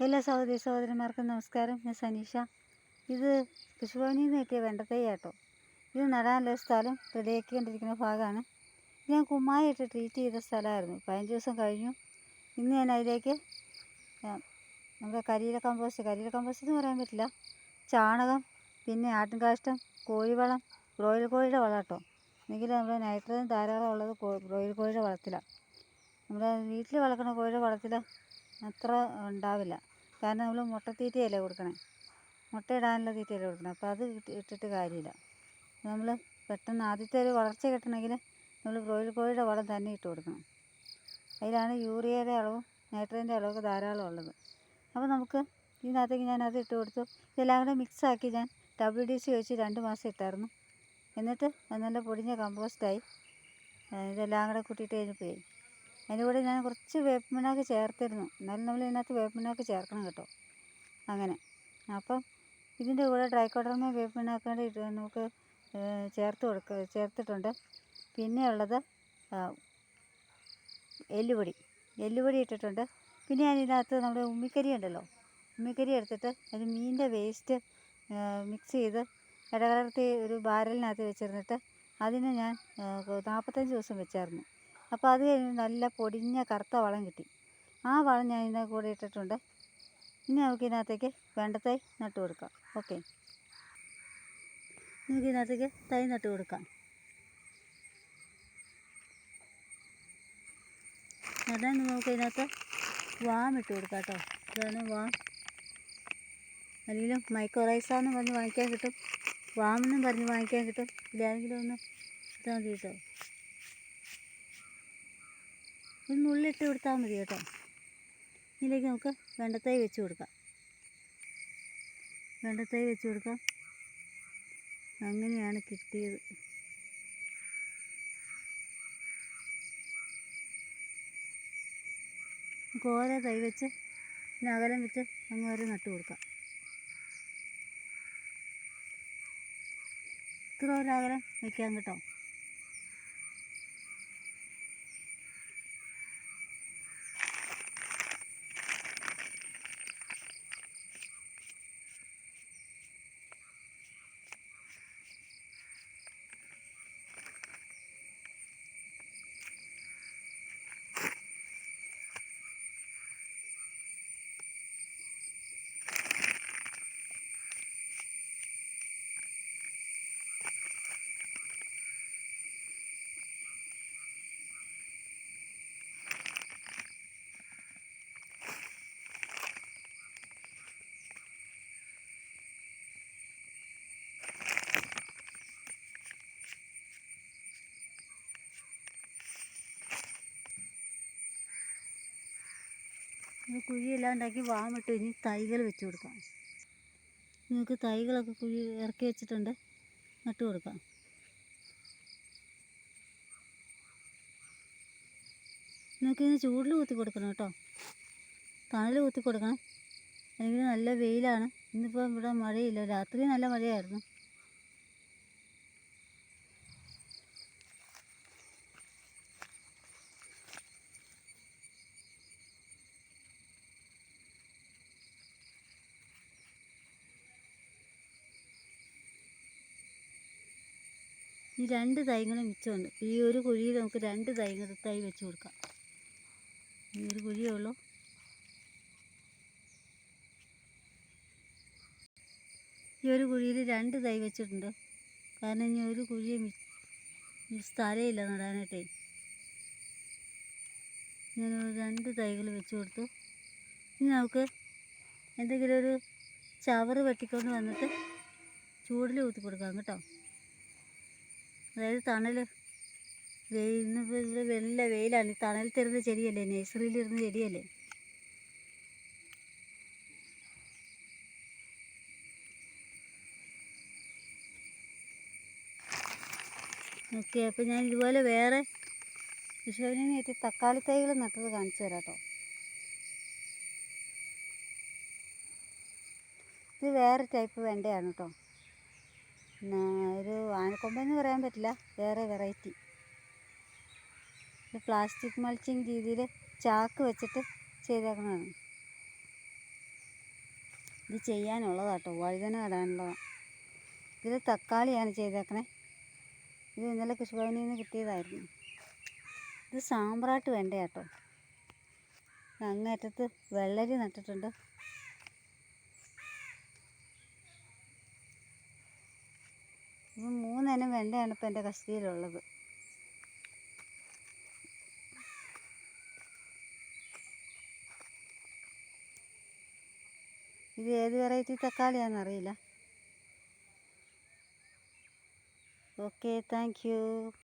എല്ലാ സഹോദരി സഹോദരന്മാർക്കും നമസ്കാരം. ഞാൻ സനീഷ. ഇത് കൃഷിഭവനിൽ നിന്ന് കിട്ടിയ വെണ്ടത്തൈ കേട്ടോ ഇത് നടാനുള്ള സ്ഥലം റെഡിയാക്കിക്കൊണ്ടിരിക്കുന്ന ഭാഗമാണ്. ഞാൻ കുമ്മായിട്ട് ട്രീറ്റ് ചെയ്ത സ്ഥലമായിരുന്നു. പതിനഞ്ച് ദിവസം കഴിഞ്ഞു. ഇന്ന് ഞാൻ അതിലേക്ക് നമ്മുടെ കരിയില കമ്പോസ്റ്റ് കരിയില കമ്പോസ്റ്റ് എന്ന് പറയാൻ പറ്റില്ല. ചാണകം പിന്നെ ആട്ടിൻകാഷ്ടം കോഴിവളം ബ്രോയിൽ കോഴിയുടെ വളം കേട്ടോ എങ്കിൽ നമ്മുടെ നൈട്രജൻ ധാരാളം ഉള്ളത് ബ്രോയിൽ കോഴിയുടെ വളത്തിലാണ്. നമ്മുടെ വീട്ടിൽ വളർക്കുന്ന കോഴിയുടെ വളത്തിൽ അത്ര ഉണ്ടാവില്ല. കാരണം നമ്മൾ മുട്ടത്തീറ്റയല്ലേ കൊടുക്കണേ? മുട്ടയിടാനുള്ള തീറ്റയല്ലേ കൊടുക്കണേ? അപ്പോൾ അത് ഇട്ട് ഇട്ടിട്ട് കാര്യമില്ല. നമ്മൾ പെട്ടെന്ന് ആദ്യത്തെ ഒരു വളർച്ച കിട്ടണമെങ്കിൽ നമ്മൾ ബ്രോയിലർ കോഴിയുടെ വളം തന്നെ ഇട്ട് കൊടുക്കണം. അതിലാണ് യൂറിയയുടെ അളവും നൈട്രജന്റെ അളവൊക്കെ ധാരാളം ഉള്ളത്. അപ്പോൾ നമുക്ക് ഇതിനകത്തേക്ക് ഞാൻ അത് ഇട്ട് കൊടുത്തു. ഇതെല്ലാം കൂടെ മിക്സാക്കി ഞാൻ ഡബ്ല്യു ഡി സി വെച്ച് രണ്ട് മാസം ഇട്ടായിരുന്നു. എന്നിട്ട് നല്ല പൊടിഞ്ഞ കമ്പോസ്റ്റായി ഇതെല്ലാം കൂടെ കൂട്ടിയിട്ട് കഴിഞ്ഞപ്പോഴേ അതിന്റെ കൂടെ ഞാൻ കുറച്ച് വേപ്പിണ്ണാക്ക് ചേർത്തിരുന്നു. എന്നാലും നമ്മൾ ഇതിനകത്ത് വേപ്പിണ്ണാക്ക് ചേർക്കണം കേട്ടോ. അങ്ങനെ. അപ്പം ഇതിന്റെ കൂടെ ഡ്രൈ വേപ്പിണ്ണാക്ക് കൂടെ ഇട്ട് നമുക്ക് ചേർത്ത് കൊടുക്ക ചേർത്തിട്ടുണ്ട്. പിന്നെ ഉള്ളത് എല്ലുപൊടി. എല്ലുപൊടി ഇട്ടിട്ടുണ്ട്. പിന്നെ ഞാൻ ഇതിനകത്ത് നമ്മുടെ ഉമ്മിക്കരി ഉണ്ടല്ലോ. ഉമ്മിക്കരി എടുത്തിട്ട് അതിൽ മീനിന്റെ വേസ്റ്റ് മിക്സ് ചെയ്ത് ഇടകലർത്തി ഒരു ബാരലിനകത്ത് വെച്ചിരുന്നിട്ട് അതിന് ഞാൻ നാൽപ്പത്തഞ്ച് ദിവസം വെച്ചായിരുന്നു. അപ്പോൾ അത് കഴിഞ്ഞ് നല്ല പൊടിഞ്ഞ കറുത്ത വളം കിട്ടി. ആ വളം ഞാൻ ഇതിന്റെ കൂടെ ഇട്ടിട്ടുണ്ട്. ഇനി നമുക്ക് ഇതിനകത്തേക്ക് വേണ്ട തൈ നട്ട് കൊടുക്കാം. ഓക്കെ. നമുക്ക് ഇതിനകത്തേക്ക് തൈ നട്ട് കൊടുക്കാം. നടാൻ നമുക്ക് ഇതിനകത്ത് വാം ഇട്ട് കൊടുക്കാം കേട്ടോ. ഇതാണ് വാം. അല്ലെങ്കിലും മൈക്രോറൈസ എന്ന് പറഞ്ഞ് വാങ്ങിക്കാൻ കിട്ടും. വാമെന്നും പറഞ്ഞ് വാങ്ങിക്കാൻ കിട്ടും. ഇല്ലായെങ്കിലും ഒന്ന് ഇതാ കേട്ടോ. ഒരു നുള്ളിട്ട് കൊടുത്താൽ മതി കേട്ടോ. ഇതിലേക്ക് നമുക്ക് വെണ്ടത്തൈ വെച്ച് കൊടുക്കാം. വെണ്ടത്തൈ വെച്ച് കൊടുക്കാം. അങ്ങനെയാണ് കിട്ടിയത്. നമുക്ക് ഓരോ തൈ വെച്ച് പിന്നെ അകലം വെച്ച് അങ്ങ് വരെ നട്ട് കൊടുക്കാം. ഇത്ര ഒരു അകലം വെക്കാം കേട്ടോ. കുഴിയെല്ലാം ഉണ്ടാക്കി വാമിട്ട് ഇനി തൈകൾ വെച്ച് കൊടുക്കാം. നിങ്ങൾക്ക് തൈകളൊക്കെ കുഴി ഇറക്കി വെച്ചിട്ടുണ്ട് നട്ടു കൊടുക്കാം. നിങ്ങൾക്ക് ഇതിന് ചൂടിൽ കുത്തി കൊടുക്കണം കേട്ടോ. തണൽ കുത്തി കൊടുക്കണം. അല്ലെങ്കിൽ നല്ല വെയിലാണ്. ഇന്നിപ്പോൾ ഇവിടെ മഴയില്ല. രാത്രി നല്ല മഴയായിരുന്നു. ഈ രണ്ട് തൈകളും മിച്ചമുണ്ട് ഈ ഒരു കുഴിയിൽ നമുക്ക് രണ്ട് തൈകൾ തൈ വെച്ച് കൊടുക്കാം. ഈ ഒരു കുഴിയേ ഉള്ളൂ. ഈ ഒരു കുഴിയിൽ രണ്ട് തൈ വെച്ചിട്ടുണ്ട്. കാരണം ഇനി ഒരു കുഴിയെ സ്ഥലമില്ല നടാനായിട്ടേ. ഞാൻ രണ്ട് തൈകൾ വെച്ച് കൊടുത്തു. ഇനി നമുക്ക് എന്തെങ്കിലും ഒരു ചവറ് വെട്ടിക്കൊണ്ട് വന്നിട്ട് ചൂടിൽ ഊത്തി കൊടുക്കാം കേട്ടോ. അതായത് തണൽ വെയിലിന് ഇവിടെ വെല്ല വെയിലാണ്. തണലത്തിരുന്ന ചെടിയല്ലേ? നഴ്സറിയിലിരുന്ന ചെടിയല്ലേ? ഓക്കെ അപ്പോൾ ഞാൻ ഇതുപോലെ വേറെ വിഷുവിനെ നേറ്റി തക്കാളി തൈകൾ നട്ടത് കാണിച്ചു തരാം കേട്ടോ. ഇത് വേറെ ടൈപ്പ് വെണ്ടയാണ് കേട്ടോ. ഒരു ആനക്കൊമ്പെന്ന് പറയാൻ പറ്റില്ല. വേറെ വെറൈറ്റി പ്ലാസ്റ്റിക് മൾച്ചിങ് രീതിയിൽ ചാക്ക് വെച്ചിട്ട് ചെയ്തേക്കുന്നതാണ്. ഇത് ചെയ്യാനുള്ളതാട്ടോ. വഴുതന നടാനുള്ളതാണ് ഇത് തക്കാളിയാണ് ചെയ്തേക്കണേ. ഇത് ഇന്നലെ കൃഷിഭവനിൽ നിന്ന് കിട്ടിയതായിരുന്നു. ഇത് സാമ്പ്രാട്ട് വേണ്ടയാട്ടോ. അങ്ങേറ്റത്ത് വെള്ളരി നട്ടിട്ടുണ്ട്. മൂന്നിനം വെണ്ടയാണ് ഇപ്പം എന്റെ കസ്റ്റഡിയിലുള്ളത്. ഇത് ഏത് വെറൈറ്റി തക്കാളിയാണെന്നറിയില്ല ഓക്കെ താങ്ക് യു.